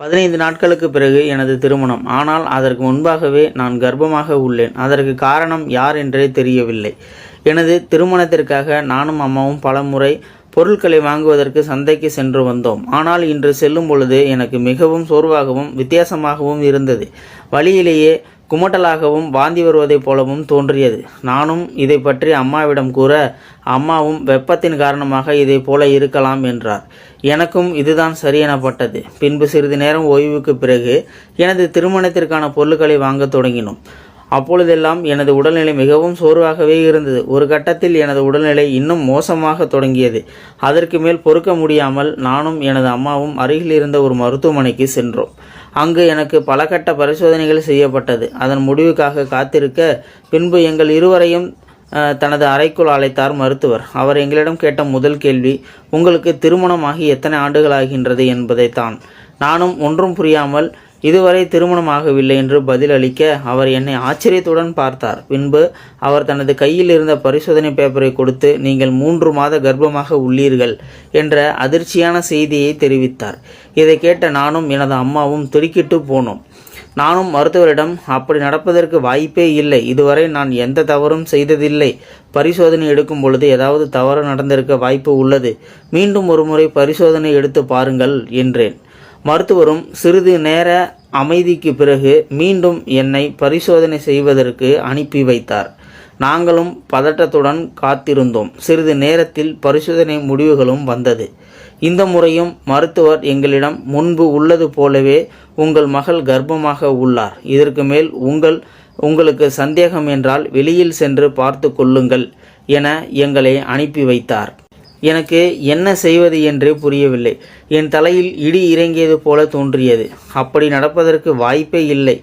பதினைந்து நாட்களுக்கு பிறகு எனது திருமணம். ஆனால் அதற்கு முன்பாகவே நான் கர்ப்பமாக உள்ளேன். அதற்கு காரணம் யார் என்றே தெரியவில்லை. எனது திருமணத்திற்காக நானும் அம்மாவும் பலமுறை பொருட்களை வாங்குவதற்கு சந்தைக்கு சென்று வந்தோம். ஆனால் இன்று செல்லும் பொழுது எனக்கு மிகவும் சோர்வாகவும் வித்தியாசமாகவும் இருந்தது. வழியிலேயே குமட்டலாகவும் வாந்தி வருவதைப் போலவும் தோன்றியது. நானும் இதை பற்றி அம்மாவிடம் கூற அம்மாவும் வெப்பத்தின் காரணமாக இதை போல இருக்கலாம் என்றார். எனக்கும் இதுதான் சரியெனப்பட்டது. பின்பு சிறிது நேரம் ஓய்வுக்கு பிறகு எனது திருமணத்திற்கான பொருட்களை வாங்கத் தொடங்கினோம். அப்பொழுதெல்லாம் எனது உடல்நிலை மிகவும் சோர்வாகவே இருந்தது. ஒரு கட்டத்தில் எனது உடல்நிலை இன்னும் மோசமாக தொடங்கியது. அதற்கு மேல் பொறுக்க முடியாமல் நானும் எனது அம்மாவும் அருகில் இருந்த ஒரு மருத்துவமனைக்கு சென்றோம். அங்கு எனக்கு பல கட்ட பரிசோதனைகள் செய்யப்பட்டது. அதன் முடிவுக்காக காத்திருக்க பின்பு எங்கள் இருவரையும் தனது அறைக்குள் அழைத்தார் மருத்துவர். அவர் எங்களிடம் கேட்ட முதல் கேள்வி உங்களுக்கு திருமணமாகி எத்தனை ஆண்டுகளாகின்றது என்பதைத்தான். நானும் ஒன்றும் புரியாமல் இதுவரை திருமணமாகவில்லை என்று பதிலளிக்க அவர் என்னை ஆச்சரியத்துடன் பார்த்தார். பின்பு அவர் தனது கையில் இருந்த பரிசோதனை பேப்பரை கொடுத்து நீங்கள் மூன்று மாத கர்ப்பமாக உள்ளீர்கள் என்ற அதிர்ச்சியான செய்தியை தெரிவித்தார். இதை கேட்ட நானும் எனது அம்மாவும் திடுக்கிட்டு போனோம். நானும் மருத்துவரிடம் அப்படி நடப்பதற்கு வாய்ப்பே இல்லை. இதுவரை நான் எந்த தவறும் செய்ததில்லை. பரிசோதனை எடுக்கும் பொழுது ஏதாவது தவறு நடந்திருக்க வாய்ப்பு உள்ளது. மீண்டும் ஒருமுறை பரிசோதனை எடுத்து பாருங்கள் என்றேன். மருத்துவரும் சிறிது நேர அமைதிக்கு பிறகு மீண்டும் என்னை பரிசோதனை செய்வதற்கு அனுப்பி வைத்தார். நாங்களும் பதட்டத்துடன் காத்திருந்தோம். சிறிது நேரத்தில் பரிசோதனை முடிவுகளும் வந்தது. இந்த முறையும் மருத்துவர் எங்களிடம் முன்பு உள்ளது போலவே உங்கள் மகள் கர்ப்பமாக உள்ளார். இதற்கு மேல் உங்கள் உங்களுக்கு சந்தேகம் என்றால் வெளியில் சென்று பார்த்து கொள்ளுங்கள் என எங்களை அனுப்பி வைத்தார். எனக்கு என்ன செய்வது என்றே புரியவில்லை. என் தலையில் இடி இறங்கியது போல தோன்றியது. அப்படி நடப்பதற்கு வாய்ப்பே இல்லை.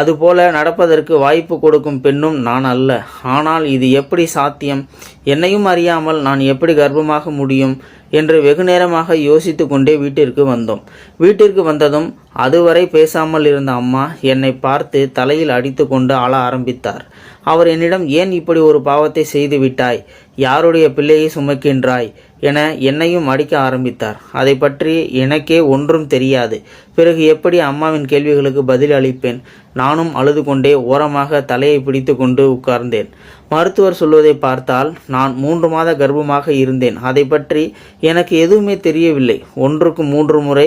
அதுபோல நடப்பதற்கு வாய்ப்பு கொடுக்கும் பெண்ணும் நான் அல்ல. ஆனால் இது எப்படி சாத்தியம்? என்னையும் அறியாமல் நான் எப்படி கர்ப்பமாக முடியும்? என்று வெகு நேரமாக யோசித்து கொண்டே வீட்டிற்கு வந்தோம். வீட்டிற்கு வந்ததும் அதுவரை பேசாமல் இருந்த அம்மா என்னை பார்த்து தலையில் அடித்து கொண்டு அழ ஆரம்பித்தார். அவர் என்னிடம் ஏன் இப்படி ஒரு பாவத்தை செய்து விட்டாய்? யாருடைய பிள்ளையை சுமக்கின்றாய்? என என்னையும் அடிக்க ஆரம்பித்தார். அதை பற்றி எனக்கே ஒன்றும் தெரியாது. பிறகு எப்படி அம்மாவின் கேள்விகளுக்கு பதில் அளிப்பேன்? நானும் அழுது கொண்டே ஓரமாக தலையை பிடித்து கொண்டு உட்கார்ந்தேன். மருத்துவர் சொல்வதை பார்த்தால் நான் மூன்று மாத கர்ப்பமாக இருந்தேன். அதை பற்றி எனக்கு எதுவுமே தெரியவில்லை. ஒன்றுக்கு மூன்று முறை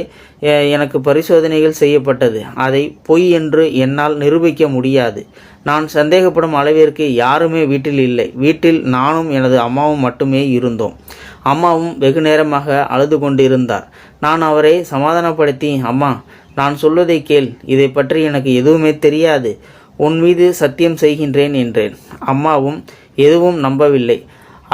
எனக்கு பரிசோதனைகள் செய்யப்பட்டது. அதை பொய் என்று என்னால் நிரூபிக்க முடியாது. நான் சந்தேகப்படும் அளவிற்கு யாருமே வீட்டில் இல்லை. வீட்டில் நானும் எனது அம்மாவும் மட்டுமே இருந்தோம். அம்மாவும் வெகு நேரமாக அழுது கொண்டிருந்தார். நான் அவரை சமாதானப்படுத்தி அம்மா நான் சொல்வதை கேள். இதை பற்றி எனக்கு எதுவுமே தெரியாது. உன் மீது சத்தியம் செய்கின்றேன் என்றேன். அம்மாவும் எதுவும் நம்பவில்லை.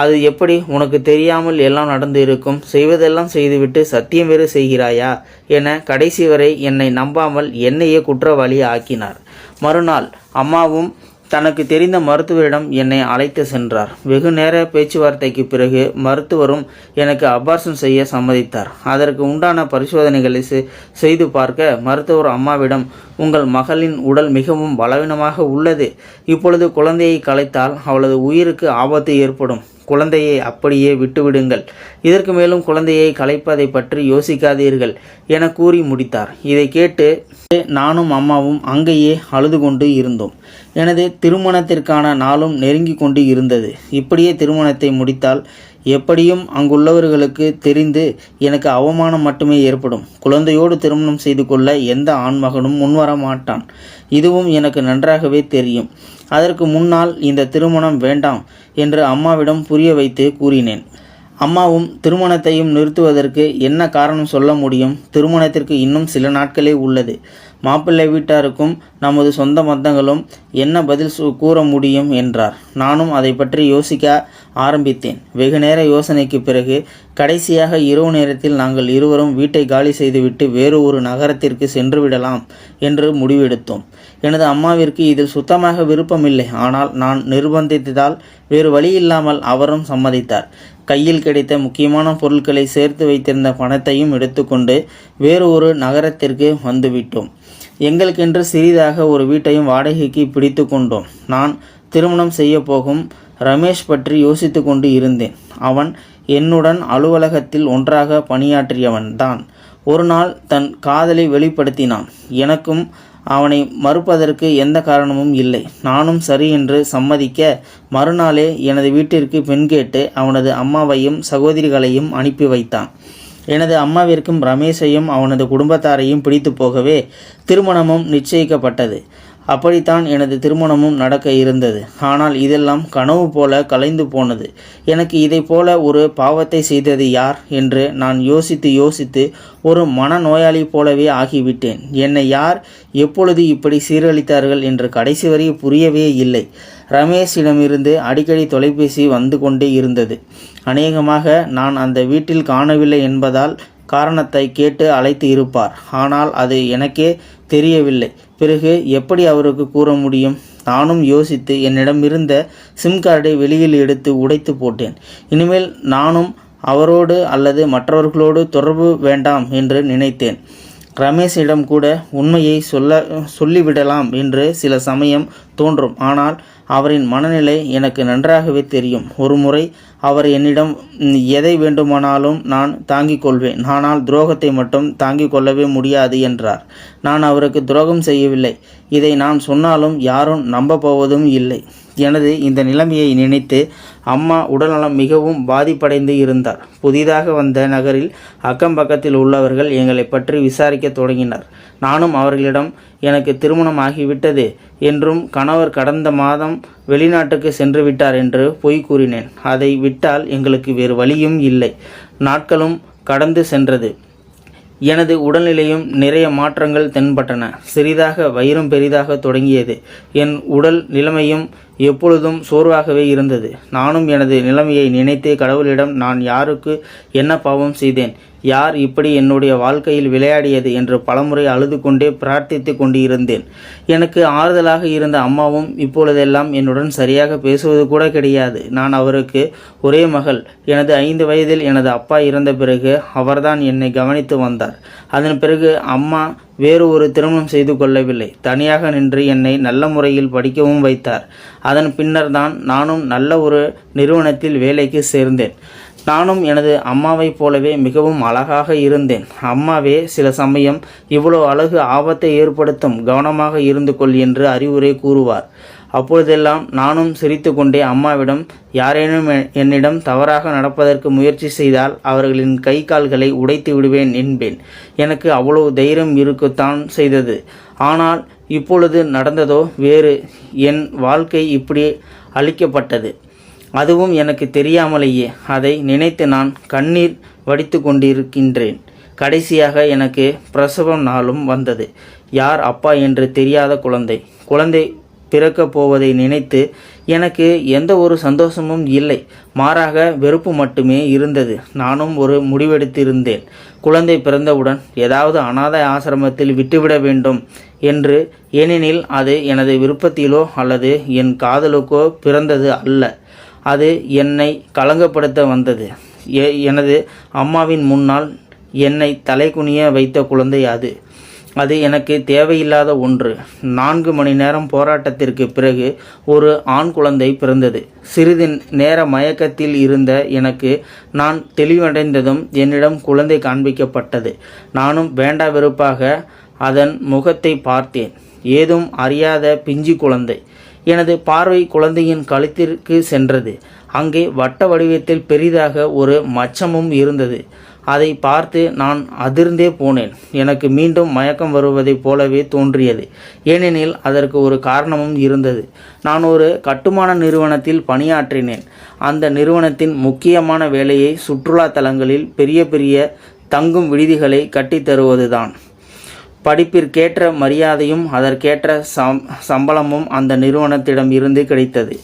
அது எப்படி? உனக்கு தெரியாமல் எல்லாம் நடந்து இருக்கும். செய்வதெல்லாம் செய்துவிட்டு சத்தியம் வேறு செய்கிறாயா? என கடைசி வரை என்னை நம்பாமல் என்னையே குற்றவாளி ஆக்கினார். மறுநாள் அம்மாவும் தனக்கு தெரிந்த மருத்துவரிடம் என்னை அழைத்து சென்றார். வெகு நேர பேச்சுவார்த்தைக்கு பிறகு மருத்துவரும் எனக்கு அபார்ஷன் செய்ய சம்மதித்தார். அதற்கு உண்டான பரிசோதனைகளை செ- செய்து பார்க்க மருத்துவர் அம்மாவிடம் உங்கள் மகளின் உடல் மிகவும் பலவீனமாக உள்ளது. இப்பொழுது குழந்தையை கலைத்தால் அவளது உயிருக்கு ஆபத்து ஏற்படும். குழந்தையை அப்படியே விட்டுவிடுங்கள். இதற்கு மேலும் குழந்தையை கலைப்பதை பற்றி யோசிக்காதீர்கள் என கூறி முடித்தார். இதை கேட்டு நானும் அம்மாவும் அங்கேயே அழுது கொண்டு இருந்தோம். எனது திருமணத்திற்கான நாளும் நெருங்கி கொண்டு இருந்தது. இப்படியே திருமணத்தை முடித்தால் எப்படியும் அங்குள்ளவர்களுக்கு தெரிந்து எனக்கு அவமானம் மட்டுமே ஏற்படும். குழந்தையோடு திருமணம் செய்து கொள்ள எந்த ஆண்மகனும் முன்வர மாட்டான். இதுவும் எனக்கு நன்றாகவே தெரியும். அதற்கு முன்னால் இந்த திருமணம் வேண்டாம் என்று அம்மாவிடம் புரிய வைத்து கூறினேன். அம்மாவும் திருமணத்தையும் நிறுத்துவதற்கு என்ன காரணம் சொல்ல முடியும்? திருமணத்திற்கு இன்னும் சில நாட்களே உள்ளது. மாப்பிள்ளை வீட்டாருக்கும் நமது சொந்த மந்தங்களும் என்ன பதில் சு- கூற முடியும்? என்றார். நானும் அதை பற்றி யோசிக்க ஆரம்பித்தேன். வெகு நேர யோசனைக்கு பிறகு கடைசியாக இரவு நேரத்தில் நாங்கள் இருவரும் வீட்டை காலி செய்துவிட்டு வேறு ஒரு நகரத்திற்கு சென்று விடலாம் என்று முடிவெடுத்தோம். எனது அம்மாவிற்கு இதில் சுத்தமாக விருப்பமில்லை. ஆனால் நான் நிர்பந்தித்ததால் வேறு வழி இல்லாமல் அவரும் சம்மதித்தார். கையில் கிடைத்த முக்கியமான பொருட்களை சேர்த்து வைத்திருந்த பணத்தையும் எடுத்துக்கொண்டு வேறு ஒரு நகரத்திற்கு வந்துவிட்டோம். எங்களுக்கென்று சிறிதாக ஒரு வீட்டையும் வாடகைக்கு பிடித்து கொண்டோம் நான் திருமணம் செய்ய போகும் ரமேஷ் பற்றி யோசித்து கொண்டு இருந்தேன். அவன் என்னுடன் அலுவலகத்தில் ஒன்றாக பணியாற்றியவன் தான். ஒரு நாள் தன் காதலை வெளிப்படுத்தினான். எனக்கும் அவனை மறுப்பதற்கு எந்த காரணமும் இல்லை. நானும் சரி என்று சம்மதிக்க மறுநாளே எனது வீட்டிற்கு பெண் கேட்டு அவனது அம்மாவையும் சகோதரிகளையும் அனுப்பி வைத்தான். எனது அம்மாவிற்கும் ரமேஷையும் அவனது குடும்பத்தாரையும் பிடித்து போகவே திருமணமும் நிச்சயிக்கப்பட்டது. அப்படித்தான் எனது திருமணமும் நடக்க இருந்தது. ஆனால் இதெல்லாம் கனவு போல கலைந்து போனது. எனக்கு இதை போல ஒரு பாவத்தை செய்தது யார் என்று நான் யோசித்து யோசித்து ஒரு மனநோயாளி போலவே ஆகிவிட்டேன். என்னை யார் எப்பொழுது இப்படி சீரழித்தார்கள் என்று கடைசி வரை புரியவே இல்லை. ரமேஷிடமிருந்து அடிக்கடி தொலைபேசி வந்து கொண்டே இருந்தது. அநேகமாக நான் அந்த வீட்டில் காணவில்லை என்பதால் காரணத்தை கேட்டு அழைத்து இருப்பார். ஆனால் அது எனக்கே தெரியவில்லை. பிறகு எப்படி அவருக்கு கூற முடியும்? நானும் யோசித்து என்னிடம் இருந்த சிம் கார்டை வெளியில் எடுத்து உடைத்து போட்டேன். இனிமேல் நானும் அவரோடு அல்லது மற்றவர்களோடு தொடர்பு வேண்டாம் என்று நினைத்தேன். ரமேஷிடம் கூட உண்மையை சொல்ல சொல்லிவிடலாம் என்று சில சமயம் தோன்றும். ஆனால் அவரின் மனநிலை எனக்கு நன்றாகவே தெரியும். ஒருமுறை அவர் என்னிடம் எதை வேண்டுமானாலும் நான் தாங்கிக் கொள்வேன். ஆனால் துரோகத்தை மட்டும் தாங்கிக் கொள்ளவே முடியாது என்றார். நான் அவருக்கு துரோகம் செய்யவில்லை. இதை நான் சொன்னாலும் யாரும் நம்ப போவதும் இல்லை. எனது இந்த நிலைமையை நினைத்து அம்மா உடல்நலம் மிகவும் பாதிப்படைந்து இருந்தார். புதிதாக வந்த நகரில் அக்கம் பக்கத்தில் உள்ளவர்கள் எங்களை பற்றி விசாரிக்க தொடங்கினர். நானும் அவர்களிடம் எனக்கு திருமணம் ஆகிவிட்டது என்றும் கணவர் கடந்த மாதம் வெளிநாட்டுக்கு சென்று விட்டார் என்று பொய் கூறினேன். அதை விட்டால் எங்களுக்கு வேறு வழியும் இல்லை. நாட்களும் கடந்து சென்றது. எனது உடல்நிலையும் நிறைய மாற்றங்கள் தென்பட்டன. சிறிதாக வயிறும் பெரிதாக தொடங்கியது. என் உடல் நிலைமையும் எப்பொழுதும் சோர்வாகவே இருந்தது. நானும் எனது நிலைமையை நினைத்து கடவுளிடம் நான் யாருக்கு என்ன பாவம் செய்தேன்? யார் இப்படி என்னுடைய வாழ்க்கையில் விளையாடியது என்று பலமுறை அழுது கொண்டே பிரார்த்தித்து கொண்டு இருந்தேன் எனக்கு ஆறுதலாக இருந்த அம்மாவும் இப்பொழுதெல்லாம் என்னுடன் சரியாக பேசுவது கூட கிடையாது. நான் அவருக்கு ஒரே மகள் எனது ஐந்து வயதில் எனது அப்பா இறந்த பிறகு அவர்தான் என்னை கவனித்து வந்தார். அதன் பிறகு அம்மா வேறு ஒரு திருமணம் செய்து கொள்ளவில்லை. தனியாக நின்று என்னை நல்ல முறையில் படிக்கவும் வைத்தார். அதன் பின்னர் தான் நானும் நல்ல ஒரு நிறுவனத்தில் வேலைக்கு சேர்ந்தேன். நானும் எனது அம்மாவைப் போலவே மிகவும் அழகாக இருந்தேன். அம்மாவே சில சமயம் இவ்வளோ அழகு ஆபத்தை ஏற்படுத்தும் கவனமாக இருந்து கொள் என்று அறிவுரை கூறுவார். அப்பொழுதெல்லாம் நானும் சிரித்துக்கொண்டே அம்மாவிடம் யாரேனும் என்னிடம் தவறாக நடப்பதற்கு முயற்சி செய்தால் அவர்களின் கை கால்களை உடைத்து விடுவேன் என்பேன். எனக்கு அவ்வளவு தைரியம் இருக்கத்தான் செய்தது. ஆனால் இப்பொழுது நடந்ததோ வேறு. என் வாழ்க்கை இப்படி அழிக்கப்பட்டது. அதுவும் எனக்கு தெரியாமலேயே. அதை நினைத்து நான் கண்ணீர் வடித்து கொண்டிருக்கின்றேன். கடைசியாக எனக்கு பிரசவம் நாளும் வந்தது. யார் அப்பா என்று தெரியாத குழந்தை. குழந்தை பிறக்கப் போவதை நினைத்து எனக்கு எந்த ஒரு சந்தோஷமும் இல்லை. மாறாக வெறுப்பு மட்டுமே இருந்தது. நானும் ஒரு முடிவெடுத்திருந்தேன். குழந்தை பிறந்தவுடன் ஏதாவது அனாதை ஆசிரமத்தில் விட்டுவிட வேண்டும் என்று. ஏனெனில் அது எனது விருப்பத்திலோ அல்லது என் காதலுக்கோ பிறந்தது அல்ல. அது என்னை களங்கப்படுத்த வந்தது. எனது அம்மாவின் முன்னால் என்னை தலைகுனிய வைத்த குழந்தை அது. அது எனக்கு தேவையில்லாத ஒன்று. நான்கு மணி நேரம் போராட்டத்திற்கு பிறகு ஒரு ஆண் குழந்தை பிறந்தது. சிறிது நேர மயக்கத்தில் இருந்த எனக்கு நான் தெளிவடைந்ததும் என்னிடம் குழந்தை காண்பிக்கப்பட்டது. நானும் வேண்டா வெறுப்பாக அதன் முகத்தை பார்த்தேன். ஏதும் அறியாத பிஞ்சு குழந்தை. எனது பார்வை குழந்தையின் கழுத்திற்கு சென்றது. அங்கே வட்ட வடிவத்தில் பெரிதாக ஒரு மச்சமும் இருந்தது. அதை பார்த்து நான் அதிர்ந்தே போனேன். எனக்கு மீண்டும் மயக்கம் வருவதைப் போலவே தோன்றியது. ஏனெனில் அதற்கு ஒரு காரணமும் இருந்தது. நான் ஒரு கட்டுமான நிறுவனத்தில் பணியாற்றினேன். அந்த நிறுவனத்தின் முக்கியமான வேலையை சுற்றுலா தலங்களில் பெரிய பெரிய தங்கும் விடுதிகளை கட்டித் தருவதுதான். படிப்பிற்கேற்ற மரியாதையும் அதற்கேற்ற சம் சம்பளமும் அந்த நிறுவனத்திடம் இருந்து கிடைத்தது.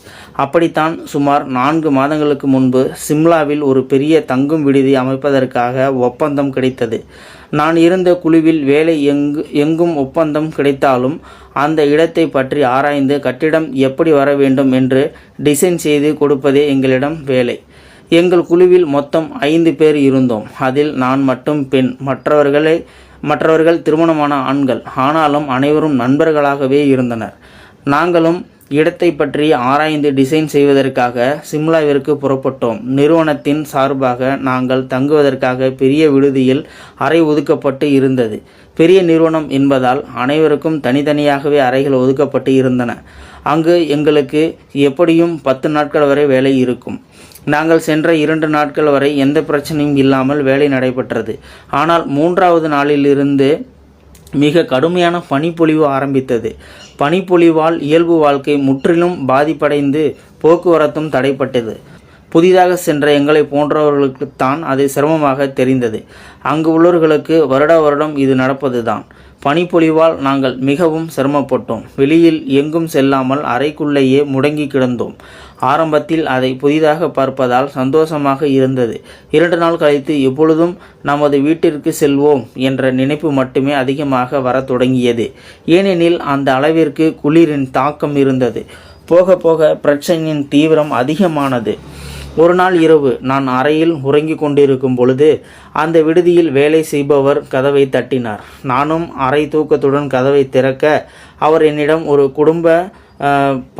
அப்படித்தான் சுமார் நான்கு மாதங்களுக்கு முன்பு சிம்லாவில் ஒரு பெரிய தங்கும் விடுதி அமைப்பதற்காக ஒப்பந்தம் கிடைத்தது. நான் இருந்த குழுவில் வேலை எங்கு எங்கும் ஒப்பந்தம் கிடைத்தாலும் அந்த இடத்தை பற்றி ஆராய்ந்து கட்டிடம் எப்படி வர வேண்டும் என்று டிசைன் செய்து கொடுப்பதே எங்களிடம் வேலை. எங்கள் குழுவில் மொத்தம் ஐந்து பேர் இருந்தோம். அதில் நான் மட்டும் பெண். மற்றவர்களை மற்றவர்கள் திருமணமான ஆண்கள். ஆனாலும் அனைவரும் நண்பர்களாகவே இருந்தனர். நாங்களும் இடத்தை பற்றி ஆராய்ந்து டிசைன் செய்வதற்காக சிம்லாவிற்கு புறப்பட்டோம். நிறுவனத்தின் சார்பாக நாங்கள் தங்குவதற்காக பெரிய விடுதியில் அறை ஒதுக்கப்பட்டு இருந்தது. பெரிய நிறுவனம் என்பதால் அனைவருக்கும் தனித்தனியாகவே அறைகள் ஒதுக்கப்பட்டு இருந்தன. அங்கு எங்களுக்கு எப்படியும் பத்து நாட்கள் வரை வேலை இருக்கும். நாங்கள் சென்ற இரண்டு நாட்கள் வரை எந்த பிரச்சனையும் இல்லாமல் வேலை நடைபெற்றது. ஆனால் மூன்றாவது நாளிலிருந்து மிக கடுமையான பனிப்பொழிவு ஆரம்பித்தது. பனிப்பொழிவால் இயல்பு வாழ்க்கை முற்றிலும் பாதிப்படைந்து போக்குவரத்தும் தடைப்பட்டது. புதிதாக சென்ற எங்களை போன்றவர்களுக்குத்தான் அது சிரமமாக தெரிந்தது. அங்கு உள்ளவர்களுக்கு வருட வருடம் இது நடப்பதுதான். பனிப்பொழிவால் நாங்கள் மிகவும் சிரமப்பட்டோம். வெளியில் எங்கும் செல்லாமல் அறைக்குள்ளேயே முடங்கி கிடந்தோம். ஆரம்பத்தில் அதை புதிதாக பார்ப்பதால் சந்தோஷமாக இருந்தது. இரண்டு நாள் கழித்து எப்பொழுதும் நமது வீட்டிற்கு செல்வோம் என்ற நினைப்பு மட்டுமே அதிகமாக வரத் தொடங்கியது. ஏனெனில் அந்த அளவிற்கு குளிரின் தாக்கம் இருந்தது. போக போக பிரச்சனையின் தீவிரம் அதிகமானது. ஒரு நாள் இரவு நான் அறையில் உறங்கிக் கொண்டிருக்கும் பொழுது அந்த விடுதியில் வேலை செய்பவர் கதவை தட்டினார். நானும் அறை தூக்கத்துடன் கதவை திறக்க அவர் என்னிடம் ஒரு குடும்ப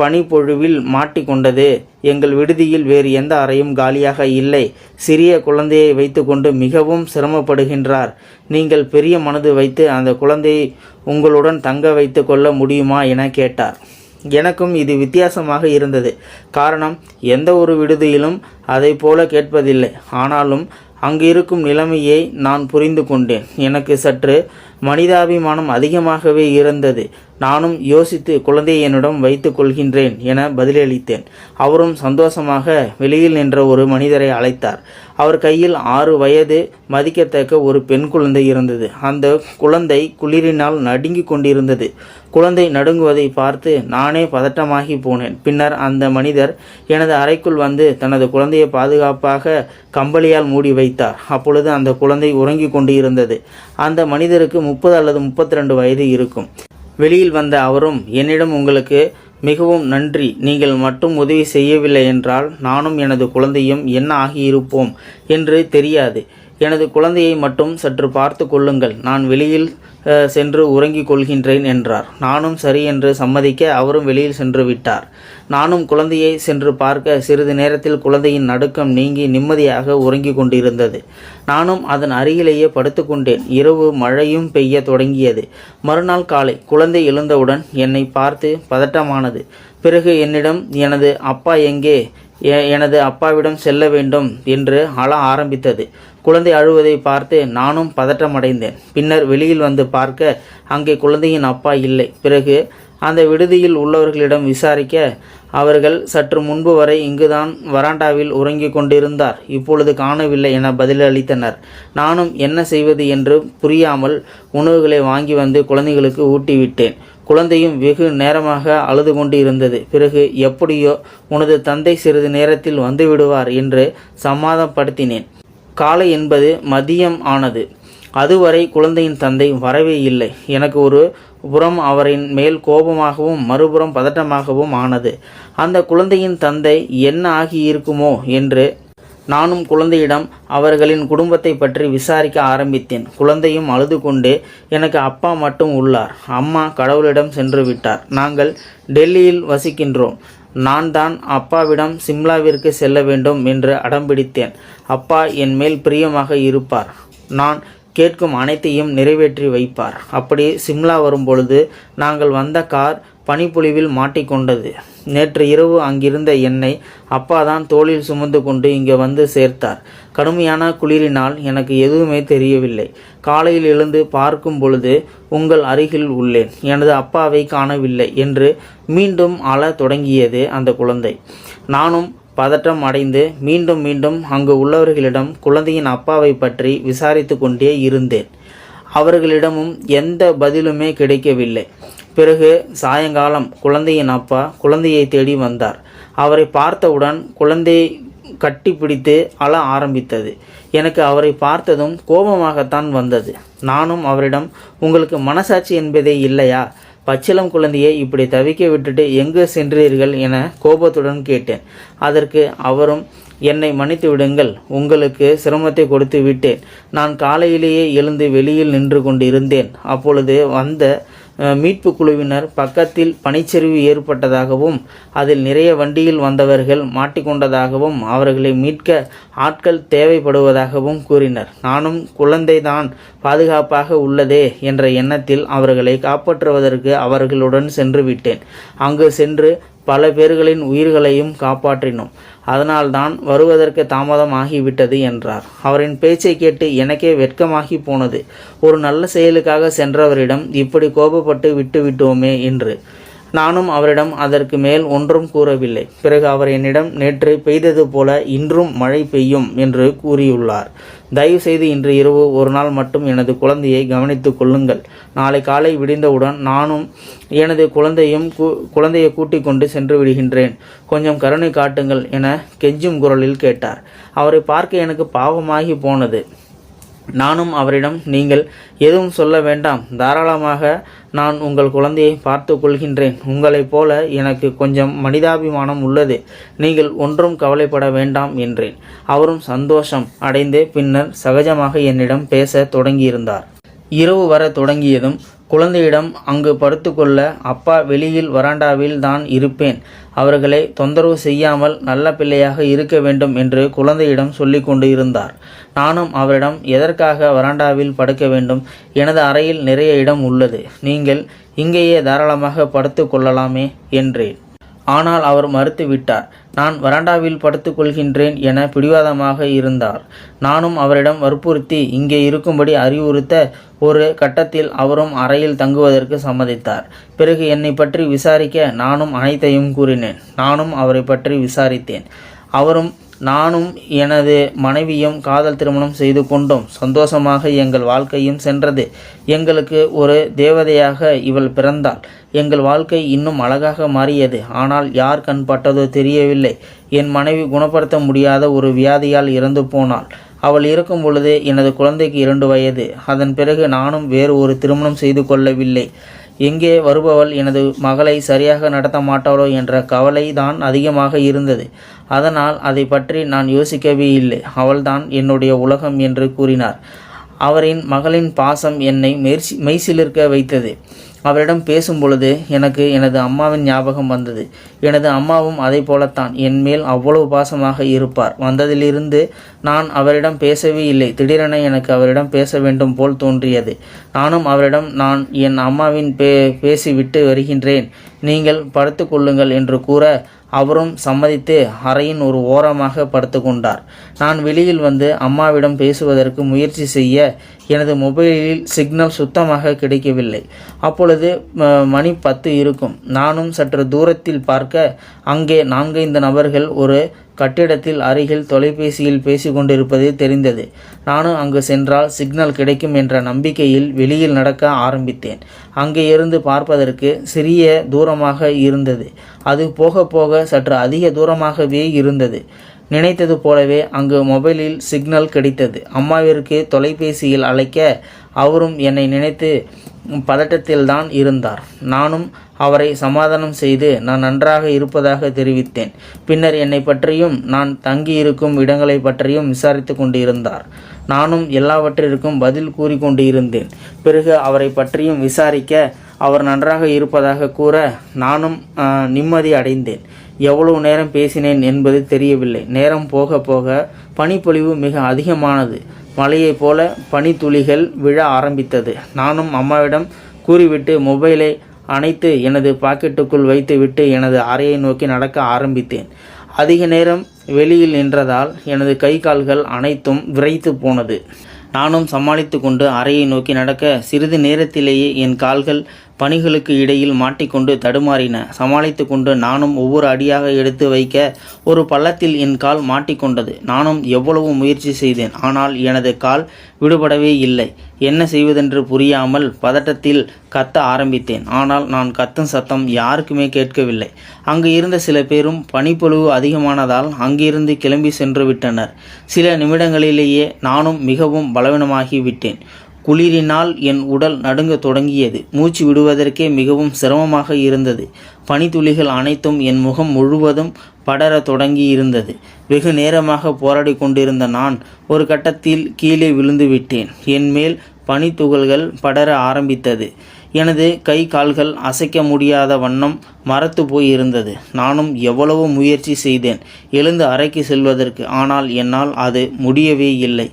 பனிப்பொழுவில் பனிப்பொழிவில் மாட்டிக்கொண்டது எங்கள் விடுதியில் வேறு எந்த அறையும் காலியாக இல்லை. சிறிய குழந்தையை வைத்துக்கொண்டு மிகவும் சிரமப்படுகின்றார். நீங்கள் பெரிய மனது வைத்து அந்த குழந்தையை உங்களுடன் தங்க வைத்து கொள்ள முடியுமா என கேட்டார். எனக்கும் இது வித்தியாசமாக இருந்தது. காரணம் எந்த ஒரு விடுதியிலும் அதை போல கேட்பதில்லை. ஆனாலும் அங்கு இருக்கும் நிலைமையை நான் புரிந்து கொண்டேன். எனக்கு சற்று மனிதாபிமானம் அதிகமாகவே இருந்தது. நானும் யோசித்து குழந்தையை என்னிடம் வைத்துக் கொள்கின்றேன் என பதிலளித்தேன். அவரும் சந்தோஷமாக வெளியில் நின்ற ஒரு மனிதரை அழைத்தார். அவர் கையில் ஆறு வயது மதிக்கத்தக்க ஒரு பெண் குழந்தை இருந்தது. அந்த குழந்தை குளிரினால் நடுங்கிக் கொண்டிருந்தது. குழந்தை நடுங்குவதை பார்த்து நானே பதட்டமாகி போனேன். பின்னர் அந்த மனிதர் எனது அறைக்குள் வந்து தனது குழந்தையை பாதுகாப்பாக கம்பளியால் மூடி வைத்தார். அப்பொழுது அந்த குழந்தை உறங்கிக் கொண்டு இருந்தது அந்த மனிதருக்கு முப்பது அல்லது முப்பத்தி ரெண்டு வயது இருக்கும். வெளியில் வந்த அவரும் என்னிடம் உங்களுக்கு மிகவும் நன்றி. நீங்கள் மட்டும் உதவி செய்யவில்லை என்றால் நானும் எனது குழந்தையும் என்ன ஆகியிருப்போம் என்று தெரியாது. எனது குழந்தையை மட்டும் சற்று பார்த்து கொள்ளுங்கள். நான் வெளியில் சென்று உறங்கிக் கொள்கின்றேன் என்றார். நானும் சரி என்று சம்மதிக்க அவரும் வெளியில் சென்று விட்டார். நானும் குழந்தையை சென்று பார்க்க சிறிது நேரத்தில் குழந்தையின் நடுக்கம் நீங்கி நிம்மதியாக உறங்கிக் கொண்டிருந்தது. நானும் அதன் அருகிலேயே படுத்துக்கொண்டேன் இரவு மழையும் பெய்ய தொடங்கியது. மறுநாள் காலை குழந்தை எழுந்தவுடன் என்னை பார்த்து பதட்டமானது. பிறகு என்னிடம் எனது அப்பா எங்கே? எ- எனது அப்பாவிடம் செல்ல வேண்டும் என்று அழ ஆரம்பித்தது. குழந்தை அழுவதை பார்த்து நானும் பதற்றமடைந்தேன். பின்னர் வெளியில் வந்து பார்க்க அங்கே குழந்தையின் அப்பா இல்லை. பிறகு அந்த விடுதியில் உள்ளவர்களிடம் விசாரிக்க அவர்கள் சற்று முன்பு வரை இங்குதான் வராண்டாவில் உறங்கிக் கொண்டிருந்தார். இப்பொழுது காணவில்லை என பதிலளித்தனர். நானும் என்ன செய்வது என்று புரியாமல் உணவுகளை வாங்கி வந்து குழந்தைகளுக்கு ஊட்டிவிட்டேன். குழந்தையும் வெகு நேரமாக அழுது கொண்டு இருந்தது பிறகு எப்படியோ உனது தந்தை சிறிது நேரத்தில் வந்துவிடுவார் என்று சமாதப்படுத்தினேன் காலை என்பது மதியம் ஆனது. அதுவரை குழந்தையின் தந்தை வரவே இல்லை. எனக்கு ஒரு புறம் அவரின் மேல் கோபமாகவும் மறுபுறம் பதட்டமாகவும் ஆனது. அந்த குழந்தையின் தந்தை என்ன ஆகியிருக்குமோ என்று நானும் குழந்தையிடம் அவர்களின் குடும்பத்தை பற்றி விசாரிக்க ஆரம்பித்தேன். குழந்தையும் அழுது கொண்டு எனக்கு அப்பா மட்டும் உள்ளார். அம்மா கடவுளிடம் சென்று விட்டார். நாங்கள் டெல்லியில் வசிக்கின்றோம். நான் தான் அப்பாவிடம் சிம்லாவிற்கு செல்ல வேண்டும் என்று அடம்பிடித்தேன் அப்பா என் மேல் பிரியமாக இருப்பார். நான் கேட்கும் அனைத்தையும் நிறைவேற்றி வைப்பார். அப்படி சிம்லா வரும்பொழுது நாங்கள் வந்த கார் பனிப்பொழிவில் மாட்டிக்கொண்டது. நேற்று இரவு அங்கிருந்த என்னை அப்பா தான் தோளில் சுமந்து கொண்டு இங்கே வந்து சேர்த்தார். கடுமையான குளிரினால் எனக்கு எதுவுமே தெரியவில்லை. காலையில் எழுந்து பார்க்கும் பொழுது உங்கள் அருகில் உள்ளேன். எனது அப்பாவை காணவில்லை என்று மீண்டும் அழ தொடங்கியது அந்த குழந்தை. நானும் பதட்டம் அடைந்து மீண்டும் மீண்டும் அங்கு உள்ளவர்களிடம் குழந்தையின் அப்பாவை பற்றி விசாரித்து கொண்டே இருந்தேன். அவர்களிடமும் எந்த பதிலுமே கிடைக்கவில்லை. பிறகு சாயங்காலம் குழந்தையின் அப்பா குழந்தையை தேடி வந்தார். அவரை பார்த்தவுடன் குழந்தை கட்டிப்பிடித்து அழ ஆரம்பித்தது. எனக்கு அவரை பார்த்ததும் கோபமாகத்தான் வந்தது. நானும் அவரிடம் உங்களுக்கு மனசாட்சி என்பதே இல்லையா? பச்சிளம் குழந்தையை இப்படி தவிக்க விட்டுட்டு எங்கு சென்றீர்கள் என கோபத்துடன் கேட்டேன். அதற்கு அவரும் என்னை மன்னித்து விடுங்கள். உங்களுக்கு சிரமத்தை கொடுத்து விட்டேன். நான் காலையிலேயே எழுந்து வெளியில் நின்று கொண்டிருந்தேன். அப்பொழுது வந்த மீட்பு குழுவினர் பக்கத்தில் பனிச்சரிவு ஏற்பட்டதாகவும் அதில் நிறைய வண்டியில் வந்தவர்கள் மாட்டிக்கொண்டதாகவும் அவர்களை மீட்க ஆட்கள் தேவைப்படுவதாகவும் கூறினர். நானும் குழந்தைதான் பாதுகாப்பாக உள்ளதே என்ற எண்ணத்தில் அவர்களை காப்பாற்றுவதற்கு அவர்களுடன் சென்று விட்டேன். அங்கு சென்று பல பேர்களின் உயிர்களையும் காப்பாற்றினோம். அதனால்தான் வருவதற்கு தாமதம் ஆகிவிட்டது என்றார். அவரின் பேச்சை கேட்டு எனக்கே வெட்கமாகி போனது. ஒரு நல்ல செயலுக்காக சென்றவரிடம் இப்படி கோபப்பட்டு விட்டுவிட்டோமே என்று. நானும் அவரிடம் அதற்கு மேல் ஒன்றும் கூறவில்லை. பிறகு அவர் என்னிடம் நேற்று பெய்தது போல இன்றும் மழை பெய்யும் என்று கூறியுள்ளார். தயவு செய்து இன்று இரவு ஒரு நாள் மட்டும் எனது குழந்தையை கவனித்துக் கொள்ளுங்கள். நாளை காலை விடிந்தவுடன் நானும் எனது குழந்தையும் கூ- குழந்தையை கூட்டிக் கொண்டு சென்று விடுகின்றேன். கொஞ்சம் கருணை காட்டுங்கள் என கெஞ்சும் குரலில் கேட்டார். அவரை பார்க்க எனக்கு பாவமாகி போனது. நானும் அவரிடம் நீங்கள் எதுவும் சொல்ல வேண்டாம். தாராளமாக நான் உங்கள் குழந்தையை பார்த்து கொள்கின்றேன். உங்களைப் போல எனக்கு கொஞ்சம் மனிதாபிமானம் உள்ளது. நீங்கள் ஒன்றும் கவலைப்பட வேண்டாம் என்றேன். அவரும் சந்தோஷம் அடைந்து பின்னர் சகஜமாக என்னிடம் பேச தொடங்கியிருந்தார். இரவு வர தொடங்கியதும் குழந்தையிடம் அங்கு படுத்துக்கொள்ள அப்பா வெளியில் வராண்டாவில் தான் இருப்பேன். அவர்களை தொந்தரவு செய்யாமல் நல்ல பிள்ளையாக இருக்க வேண்டும் என்று குழந்தையிடம் சொல்லி கொண்டு இருந்தார். நானும் அவரிடம் எதற்காக வராண்டாவில் படுக்க வேண்டும்? எனது அறையில் நிறைய இடம் உள்ளது. நீங்கள் இங்கேயே தாராளமாக படுத்து கொள்ளலாமே என்றேன். ஆனால் அவர் மறுத்துவிட்டார். நான் வராண்டாவில் படுத்துக் கொள்கின்றேன் என பிடிவாதமாக இருந்தார். நானும் அவரிடம் வற்புறுத்தி இங்கே இருக்கும்படி அறிவுறுத்த ஒரு கட்டத்தில் அவரும் அறையில் தங்குவதற்கு சம்மதித்தார். பிறகு என்னை பற்றி விசாரிக்க நானும் அனைத்தையும் கூறினேன். நானும் அவரை பற்றி விசாரித்தேன். அவரும் நானும் எனது மனைவியும் காதல் திருமணம் செய்து கொண்டோம். சந்தோஷமாக எங்கள் வாழ்க்கையும் சென்றது. எங்களுக்கு ஒரு தேவதையாக இவள் பிறந்தாள். எங்கள் வாழ்க்கை இன்னும் அழகாக மாறியது. ஆனால் யார் கண் பட்டதோ தெரியவில்லை. என் மனைவி குணப்படுத்த முடியாத ஒரு வியாதியால் இறந்து போனாள். அவள் இருக்கும் பொழுது எனது குழந்தைக்கு இரண்டு வயது. அதன் பிறகு நானும் வேறு ஒரு திருமணம் செய்து கொள்ளவில்லை. எங்கே வருபவள் எனது மகளை சரியாக நடத்த மாட்டாளோ என்ற கவலை தான் அதிகமாக இருந்தது. அதனால் அதை பற்றி நான் யோசிக்கவே இல்லை. அவள்தான் என்னுடைய உலகம் என்று கூறினார். அவரின் மகளின் பாசம் என்னை மெய்சி மெய்சிலிருக்க வைத்தது. அவரிடம் பேசும் பொழுது எனக்கு எனது அம்மாவின் ஞாபகம் வந்தது. எனது அம்மாவும் அதை போலத்தான். என் மேல் அவ்வளவு பாசமாக இருப்பார். வந்ததிலிருந்து நான் அவரிடம் பேசவே இல்லை. திடீரென எனக்கு அவரிடம் பேச வேண்டும் போல் தோன்றியது. நானும் அவரிடம் நான் என் அம்மாவின் பே பேசிவிட்டு வருகின்றேன். நீங்கள் படுத்துக்கொள்ளுங்கள் என்று கூற அவரும் சம்மதித்து அறையின் ஒரு ஓரமாக படுத்துக்கொண்டார். நான் வெளியில் வந்து அம்மாவிடம் பேசுவதற்கு முயற்சி செய்ய எனது மொபைலில் சிக்னல் சுத்தமாக கிடைக்கவில்லை. அப்பொழுது ம- மணி பத்து இருக்கும். நானும் சற்று தூரத்தில் பார்க்க அங்கே நான்கைந்து நபர்கள் ஒரு கட்டிடத்தில் அருகில் தொலைபேசியில் பேசிக்கொண்டிருப்பது தெரிந்தது. நானும் அங்கு சென்றால் சிக்னல் கிடைக்கும் என்ற நம்பிக்கையில் வெளியில் நடக்க ஆரம்பித்தேன். அங்கே இருந்து பார்ப்பதற்கு சிறிய தூரமாக இருந்தது. அது போக போக சற்று அதிக தூரமாகவே இருந்தது. நினைத்தது போலவே அங்கு மொபைலில் சிக்னல் கிடைத்தது. அம்மாவிற்கு தொலைபேசியில் அழைக்க அவரும் என்னை நினைத்து பதட்டத்தில்தான் இருந்தார். நானும் அவரை சமாதானம் செய்து நான் நன்றாக இருப்பதாக தெரிவித்தேன். பின்னர் என்னை பற்றியும் நான் தங்கியிருக்கும் இடங்களை பற்றியும் விசாரித்து கொண்டிருந்தார். நானும் எல்லாவற்றிற்கும் பதில் கூறிக்கொண்டு இருந்தேன் பிறகு அவரை பற்றியும் விசாரிக்க அவர் நன்றாக இருப்பதாக கூற நானும் நிம்மதி அடைந்தேன். எவ்வளவு நேரம் பேசினேன் என்பது தெரியவில்லை. நேரம் போக போக பனிப்பொழிவு மிக அதிகமானது. மழையைப் போல பனித்துளிகள் விழ ஆரம்பித்தது. நானும் அம்மாவிடம் கூறிவிட்டு மொபைலை அணைத்து எனது பாக்கெட்டுக்குள் வைத்துவிட்டு எனது அறையை நோக்கி நடக்க ஆரம்பித்தேன். அதிக நேரம் வெளியில் நின்றதால் எனது கை கால்கள் அனைத்தும் விரைத்து போனது. நானும் சமாளித்து கொண்டு அறையை நோக்கி நடக்க சிறிது நேரத்திலேயே என் கால்கள் பணிகளுக்கு இடையில் மாட்டிக்கொண்டு தடுமாறின. சமாளித்து கொண்டு நானும் ஒவ்வொரு அடியாக எடுத்து வைக்க ஒரு பள்ளத்தில் என் கால் மாட்டிக்கொண்டது. நானும் எவ்வளவு முயற்சி செய்தேன். ஆனால் எனது கால் விடுபடவே இல்லை. என்ன செய்வதென்று புரியாமல் பதட்டத்தில் கத்த ஆரம்பித்தேன். ஆனால் நான் கத்தும் சத்தம் யாருக்குமே கேட்கவில்லை. அங்கு இருந்த சில பேரும் பனிப்பொழிவு அதிகமானதால் அங்கிருந்து கிளம்பி சென்று விட்டனர். சில நிமிடங்களிலேயே நானும் மிகவும் பலவீனமாகி விட்டேன். குளிரினால் என் உடல் நடுங்க தொடங்கியது. மூச்சு விடுவதற்கே மிகவும் சிரமமாக இருந்தது. பனித்துளிகள் அனைத்தும் என் முகம் முழுவதும் படர தொடங்கி இருந்தது வெகு நேரமாக போராடி கொண்டிருந்த நான் ஒரு கட்டத்தில் கீழே விழுந்து விட்டேன் என் மேல் பனித்துகள்கள் படர ஆரம்பித்தது. எனது கை கால்கள் அசைக்க முடியாத வண்ணம் மரத்து போய் இருந்தது நானும் எவ்வளவோ முயற்சி செய்தேன். எழுந்து அறைக்கு செல்வதற்கு ஆனால் என்னால் அது முடியவே இல்லை.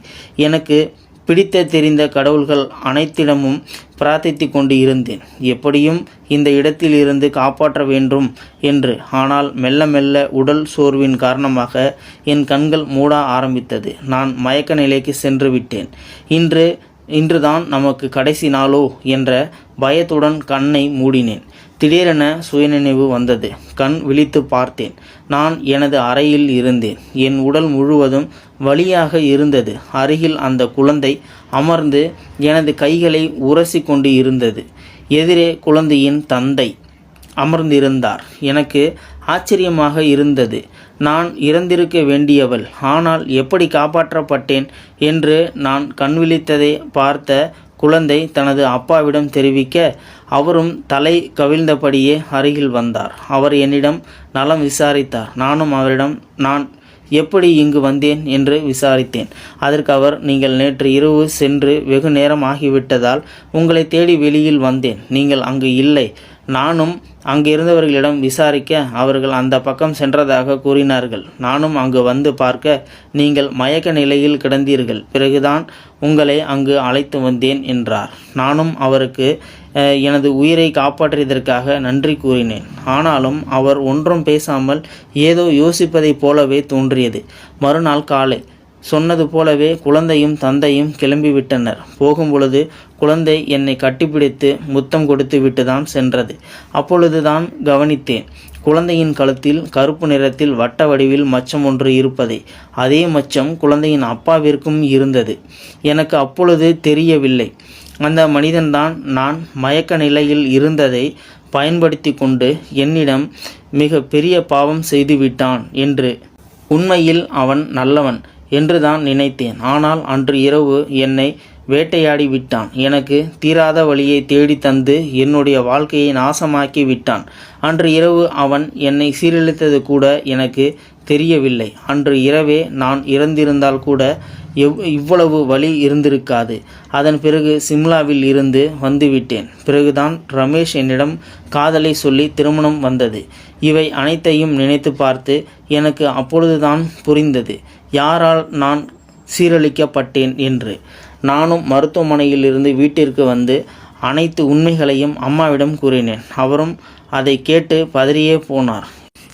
எனக்கு பிடித்த தெரிந்த கடவுள்கள் அனைத்திடமும் பிரார்த்தித்து கொண்டு இருந்தேன். எப்படியும் இந்த இடத்தில் இருந்து காப்பாற்ற வேண்டும் என்று. ஆனால் மெல்ல மெல்ல உடல் சோர்வின் காரணமாக என் கண்கள் மூட ஆரம்பித்தது. நான் மயக்க நிலைக்கு சென்று விட்டேன். இன்று இன்றுதான் நமக்கு கடைசி நாளோ என்ற பயத்துடன் கண்ணை மூடினேன். திடீரென சுயநினைவு வந்தது. கண் விழித்து பார்த்தேன். நான் எனது அறையில் இருந்தேன். என் உடல் முழுவதும் வழியாக இருந்தது. அருகில் அந்த குழந்தை அமர்ந்து எனது கைகளை உரசி கொண்டு இருந்தது. எதிரே குழந்தையின் தந்தை அமர்ந்திருந்தார். எனக்கு ஆச்சரியமாக இருந்தது. நான் இறந்திருக்க வேண்டியவள் ஆனால் எப்படி காப்பாற்றப்பட்டேன் என்று நான் கண்விழித்ததை பார்த்த குழந்தை தனது அப்பாவிடம் தெரிவிக்க அவரும் தலை கவிழ்ந்தபடியே அருகில் வந்தார். அவர் என்னிடம் நலம் விசாரித்தார். நானும் அவரிடம் நான் எப்படி இங்கு வந்தேன் என்று விசாரித்தேன். அதற்கு அவர் நீங்கள் நேற்று இரவு சென்று வெகு நேரம் ஆகிவிட்டதால் உங்களை தேடி வெளியில் வந்தேன். நீங்கள் அங்கு இல்லை. நானும் அங்கு இருந்தவர்களிடம் விசாரிக்க அவர்கள் அந்த பக்கம் சென்றதாக கூறினார்கள். நானும் அங்கு வந்து பார்க்க நீங்கள் மயக்க நிலையில் கிடந்தீர்கள். பிறகுதான் உங்களை அங்கு அழைத்து வந்தேன் என்றார். நானும் அவருக்கு எனது உயிரை காப்பாற்றியதற்காக நன்றி கூறினேன். ஆனாலும் அவர் ஒன்றும் பேசாமல் ஏதோ யோசிப்பதைப் போலவே தோன்றியது. மறுநாள் காலை சொன்னது போலவே குழந்தையும் தந்தையும் கிளம்பிவிட்டனர். போகும்பொழுது குழந்தை என்னை கட்டிப்பிடித்து முத்தம் கொடுத்து விட்டுதான் சென்றது. அப்பொழுதுதான் கவனித்தேன். குழந்தையின் கழுத்தில் கருப்பு நிறத்தில் வட்ட வடிவில் மச்சம் ஒன்று இருப்பதை. அதே மச்சம் குழந்தையின் அப்பாவிற்கும் இருந்தது. எனக்கு அப்பொழுது தெரியவில்லை. அந்த மனிதன்தான் நான் மயக்க நிலையில் இருந்ததை பயன்படுத்தி கொண்டு என்னிடம் மிக பெரிய பாவம் செய்துவிட்டான் என்று. உண்மையில் அவன் நல்லவன் என்று தான் நினைத்தேன். ஆனால் அன்று இரவு என்னை வேட்டையாடி விட்டான். எனக்கு தீராத வழியை தேடி தந்து என்னுடைய வாழ்க்கையை நாசமாக்கி விட்டான். அன்று இரவு அவன் என்னை சீரழித்தது கூட எனக்கு தெரியவில்லை. அன்று இரவே நான் இறந்திருந்தால் கூட எவ் இவ்வளவு வலி இருந்திருக்காது. அதன் பிறகு சிம்லாவில் இருந்து வந்துவிட்டேன். பிறகுதான் ரமேஷ் என்னிடம் காதலை சொல்லி திருமணம் வந்தது. இவை அனைத்தையும் நினைத்து பார்த்து எனக்கு அப்பொழுதுதான் புரிந்தது. யாரால் நான் சீரழிக்கப்பட்டேன் என்று. நானும் மருத்துவமனையிலிருந்து வீட்டிற்கு வந்து அனைத்து உண்மைகளையும் அம்மாவிடம் கூறினேன். அவரும் அதை கேட்டு பதறியே போனார்.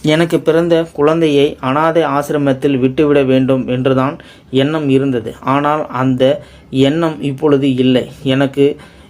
எனக்கு பிறந்த குழந்தையை அனாதை ஆசிரமத்தில் விட்டுவிட வேண்டும் என்றுதான் எண்ணம் இருந்தது. ஆனால் அந்த எண்ணம் இப்பொழுது இல்லை. எனக்கு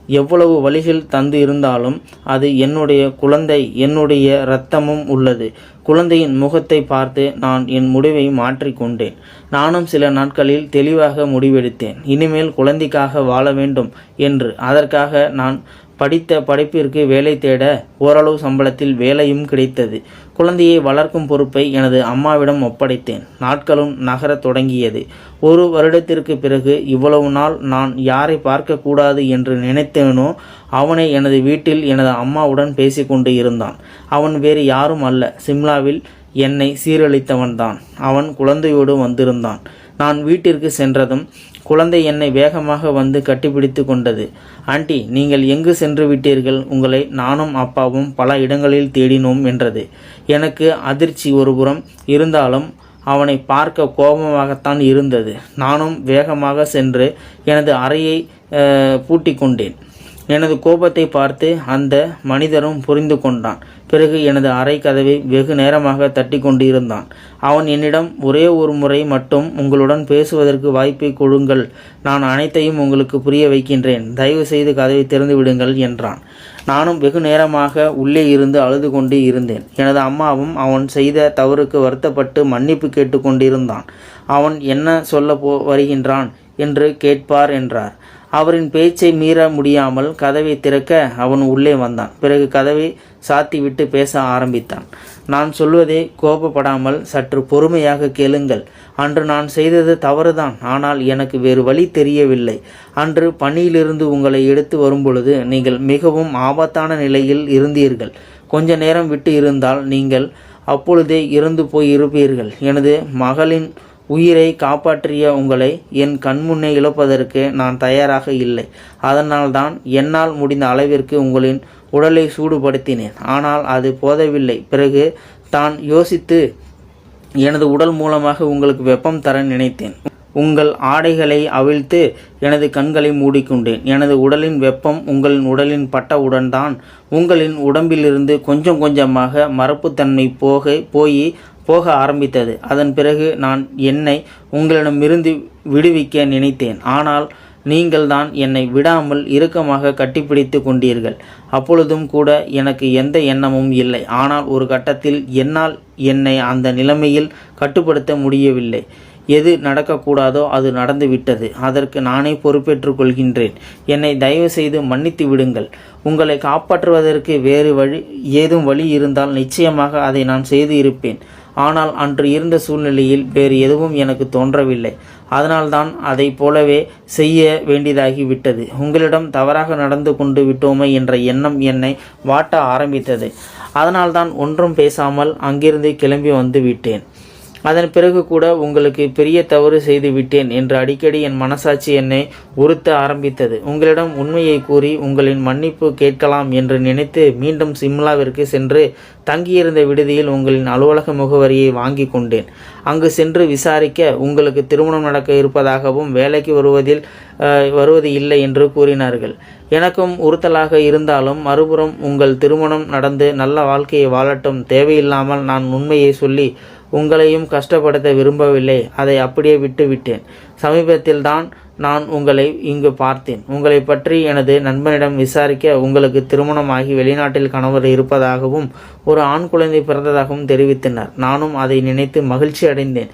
எவ்வளவு வழிகள் தந்து இருந்தாலும் அது என்னுடைய குழந்தை என்னுடைய இரத்தமும் உள்ளது. குழந்தையின் முகத்தை பார்த்து நான் என் முடிவை மாற்றிக்கொண்டேன் நானும் சில நாட்களில் தெளிவாக முடிவெடுத்தேன். இனிமேல் குழந்தைக்காக வாழ வேண்டும் என்று. அதற்காக நான் படித்த படிப்பிற்கு வேலை தேட ஓரளவு சம்பளத்தில் வேலையும் கிடைத்தது. குழந்தையை வளர்க்கும் பொறுப்பை எனது அம்மாவிடம் ஒப்படைத்தேன். நாட்களும் நகரத் தொடங்கியது. ஒரு வருடத்திற்கு பிறகு இவ்வளவு நாள் நான் யாரை பார்க்கக்கூடாது என்று நினைத்தேனோ அவனை எனது வீட்டில் எனது அம்மாவுடன் பேசிக்கொண்டு இருந்தான். அவன் வேறு யாரும் அல்ல. சிம்லாவில் என்னை சீரழித்தவன்தான். அவன் குழந்தையோடு வந்திருந்தான். நான் வீட்டிற்கு சென்றதும் குழந்தை என்னை வேகமாக வந்து கட்டிப்பிடித்து கொண்டது. ஆண்டி நீங்கள் எங்கு சென்று விட்டீர்கள்? உங்களை நானும் அப்பாவும் பல இடங்களில் தேடினோம் என்றது. எனக்கு அதிர்ச்சி ஒருபுறம் இருந்தாலும் அவனை பார்க்க கோபமாகத்தான் இருந்தது. நானும் வேகமாக சென்று எனது அறையை பூட்டி கொண்டேன். எனது கோபத்தை பார்த்து அந்த மனிதரும் புரிந்து கொண்டான். பிறகு எனது அறை கதவை வெகு நேரமாக தட்டி கொண்டு இருந்தான் அவன் என்னிடம் ஒரே ஒரு முறை மட்டும் உங்களுடன் பேசுவதற்கு வாய்ப்பை கொடுங்கள். நான் அனைத்தையும் உங்களுக்கு புரிய வைக்கின்றேன். தயவு செய்து கதவை திறந்து விடுங்கள் என்றான். நானும் வெகு நேரமாக உள்ளே இருந்து அழுது கொண்டு இருந்தேன். எனது அம்மாவும் அவன் செய்த தவறுக்கு வருத்தப்பட்டு மன்னிப்பு கேட்டுக்கொண்டிருந்தான் அவன் என்ன சொல்ல போ வருகின்றான் என்று கேட்பார் என்றார். அவரின் பேச்சை மீற முடியாமல் கதவை திறக்க அவன் உள்ளே வந்தான். பிறகு கதவை சாத்திவிட்டு பேச ஆரம்பித்தான். நான் சொல்வதை கோபப்படாமல் சற்று பொறுமையாக கேளுங்கள். அன்று நான் செய்தது தவறுதான். ஆனால் எனக்கு வேறு வழி தெரியவில்லை. அன்று பணியிலிருந்து உங்களை எடுத்து வரும்பொழுது நீங்கள் மிகவும் ஆபத்தான நிலையில் இருந்தீர்கள். கொஞ்ச நேரம் விட்டு இருந்தால் நீங்கள் அப்பொழுதே இறந்து போய் இருப்பீர்கள். எனது மகளின் உயிரை காப்பாற்றிய உங்களை என் கண்முன்னே இழப்பதற்கு நான் தயாராக இல்லை. அதனால்தான் என்னால் முடிந்த அளவிற்கு உங்களின் உடலை சூடுபடுத்தினேன். ஆனால் அது போதவில்லை. பிறகு தான் யோசித்து எனது உடல் மூலமாக உங்களுக்கு வெப்பம் தர நினைத்தேன். உங்கள் ஆடைகளை அவிழ்த்து எனது கண்களை மூடிக்கொண்டேன். எனது உடலின் வெப்பம் உங்களின் உடலின் பட்டவுடன் தான் உங்களின் உடம்பிலிருந்து கொஞ்சம் கொஞ்சமாக மரப்புத்தன்மை போக போய் போக ஆரம்பித்தது. அதன் பிறகு நான் என்னை உங்களிடமிருந்து விடுவிக்க நினைத்தேன். ஆனால் நீங்கள் தான் என்னை விடாமல் இறுக்கமாக கட்டிப்பிடித்து கொண்டீர்கள். அப்பொழுதும் கூட எனக்கு எந்த எண்ணமும் இல்லை. ஆனால் ஒரு கட்டத்தில் என்னால் என்னை அந்த நிலைமையில் கட்டுப்படுத்த முடியவில்லை. எது நடக்கக்கூடாதோ அது நடந்துவிட்டது. அதற்கு நானே பொறுப்பேற்றுக் கொள்கின்றேன். என்னை தயவு செய்து மன்னித்து விடுங்கள். உங்களை காப்பாற்றுவதற்கு வேறு வழி ஏதும் வழி இருந்தால் நிச்சயமாக அதை நான் செய்து இருப்பேன். ஆனால் அன்று இருந்த சூழ்நிலையில் வேறு எதுவும் எனக்கு தோன்றவில்லை. அதனால்தான் அதை போலவே செய்ய வேண்டியதாகி விட்டது. உங்களிடம் தவறாக நடந்து கொண்டு விட்டோமே என்ற எண்ணம் என்னை வாட்ட ஆரம்பித்தது. அதனால்தான் ஒன்றும் பேசாமல் அங்கிருந்து கிளம்பி வந்து விட்டேன். அதன் பிறகு கூட உங்களுக்கு பெரிய தவறு செய்து விட்டேன் என்று அடிக்கடி என் மனசாட்சி என்னை உறுத்த ஆரம்பித்தது. உங்களிடம் உண்மையை கூறி உங்களின் மன்னிப்பு கேட்கலாம் என்று நினைத்து மீண்டும் சிம்லாவிற்கு சென்று தங்கியிருந்த விடுதியில் உங்களின் அலுவலக முகவரியை வாங்கி கொண்டேன். அங்கு சென்று விசாரிக்க உங்களுக்கு திருமணம் நடக்க இருப்பதாகவும் வேலைக்கு வருவதில் வருவது இல்லை என்று கூறினார்கள். எனக்கும் உறுத்தலாக இருந்தாலும் மறுபுறம் உங்கள் திருமணம் நடந்து நல்ல வாழ்க்கையை வாழட்டும். தேவையில்லாமல் நான் உண்மையை சொல்லி உங்களையும் கஷ்டப்படுத்த விரும்பவில்லை. அதை அப்படியே விட்டுவிட்டேன். சமீபத்தில் தான் நான் உங்களை இங்கு பார்த்தேன். உங்களை பற்றி எனது நண்பனிடம் விசாரிக்க உங்களுக்கு திருமணமாகி வெளிநாட்டில் கணவர் இருப்பதாகவும் ஒரு ஆண் குழந்தை பிறந்ததாகவும் தெரிவித்தனர். நானும் அதை நினைத்து மகிழ்ச்சி அடைந்தேன்.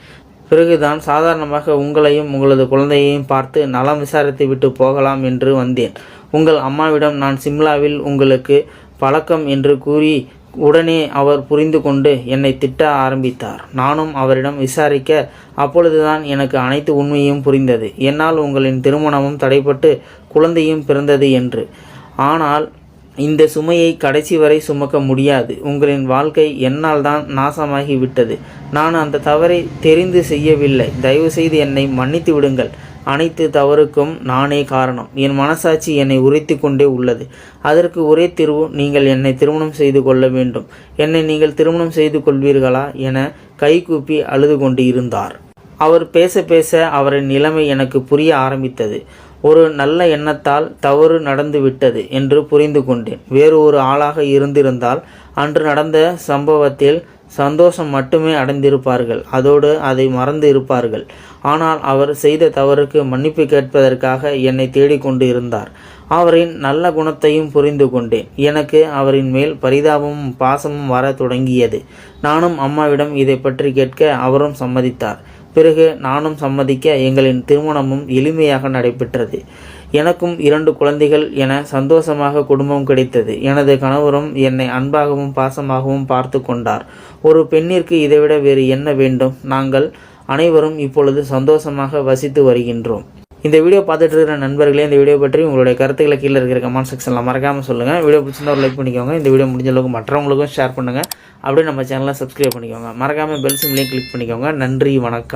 பிறகுதான் சாதாரணமாக உங்களையும் உங்களது குழந்தையையும் பார்த்து நலம் விசாரித்து விட்டு போகலாம் என்று வந்தேன். உங்கள் அம்மாவிடம் நான் சிம்லாவில் உங்களுக்கு பழக்கம் என்று கூறி உடனே அவர் புரிந்து கொண்டு என்னை திட்ட ஆரம்பித்தார். நானும் அவரிடம் விசாரிக்க அப்பொழுதுதான் எனக்கு அனைத்து உண்மையும் புரிந்தது. என்னால் உங்களின் திருமணமும் தடைப்பட்டு குழந்தையும் பிறந்தது என்று. ஆனால் இந்த சுமையை கடைசி வரை சுமக்க முடியாது. உங்களின் வாழ்க்கை என்னால் தான் நாசமாகி விட்டது. நான் அந்த தவறை தெரிந்து செய்யவில்லை. தயவுசெய்து என்னை மன்னித்து விடுங்கள். அனைத்து தவறுக்கும் நானே காரணம். என் மனசாட்சி என்னை உரைத்து கொண்டே உள்ளது. அதற்கு ஒரே தீர்வு நீங்கள் என்னை திருமணம் செய்து கொள்ள வேண்டும். என்னை நீங்கள் திருமணம் செய்து கொள்வீர்களா என கைகூப்பி அழுது கொண்டு இருந்தார். அவர் பேச பேச அவரின் நிலைமை எனக்கு புரிய ஆரம்பித்தது. ஒரு நல்ல எண்ணத்தால் தவறு நடந்து விட்டது என்று புரிந்து கொண்டேன். வேறு ஒரு ஆளாக இருந்திருந்தால் அன்று நடந்த சம்பவத்தில் சந்தோஷம் மட்டுமே அடைந்திருப்பார்கள். அதோடு அதை மறந்து இருப்பார்கள். ஆனால் அவர் செய்த தவறுக்கு மன்னிப்பு கேட்பதற்காக என்னை தேடிக்கொண்டு இருந்தார். அவரின் நல்ல குணத்தையும் புரிந்து கொண்டேன். எனக்கு அவரின் மேல் பரிதாபமும் பாசமும் வர தொடங்கியது. நானும் அம்மாவிடம் இதை பற்றி கேட்க அவரும் சம்மதித்தார். பிறகு நானும் சம்மதிக்க எங்களின் திருமணமும் எளிமையாக நடைபெற்றது. எனக்கும் இரண்டு குழந்தைகள் என சந்தோஷமாக குடும்பம் கிடைத்தது. எனது கணவரும் என்னை அன்பாகவும் பாசமாகவும் பார்த்து கொண்டார். ஒரு பெண்ணிற்கு இதைவிட வேறு என்ன வேண்டும்? நாங்கள் அனைவரும் இப்பொழுது சந்தோஷமாக வசித்து வருகின்றோம். இந்த வீடியோ பார்த்துட்டு இருக்கிற நண்பர்களே இந்த வீடியோ பற்றி உங்களுடைய கருத்துக்களை கீழே இருக்கிற கமெண்ட் செக்ஷனில் மறக்காமல் சொல்லுங்கள் வீடியோ பிடிச்சிருந்தா ஒரு லைக் பண்ணிக்கோங்க. இந்த வீடியோ முடிஞ்ச அளவுக்கு மற்றவங்களுக்கும் ஷேர் பண்ணுங்கள் அப்படியே நம்ம சேனலை சப்ஸ்கிரைப் பண்ணிக்கோங்க. மறக்காமல் பெல் சிம்லேயும் கிளிக் பண்ணிக்கோங்க. நன்றி வணக்கம்.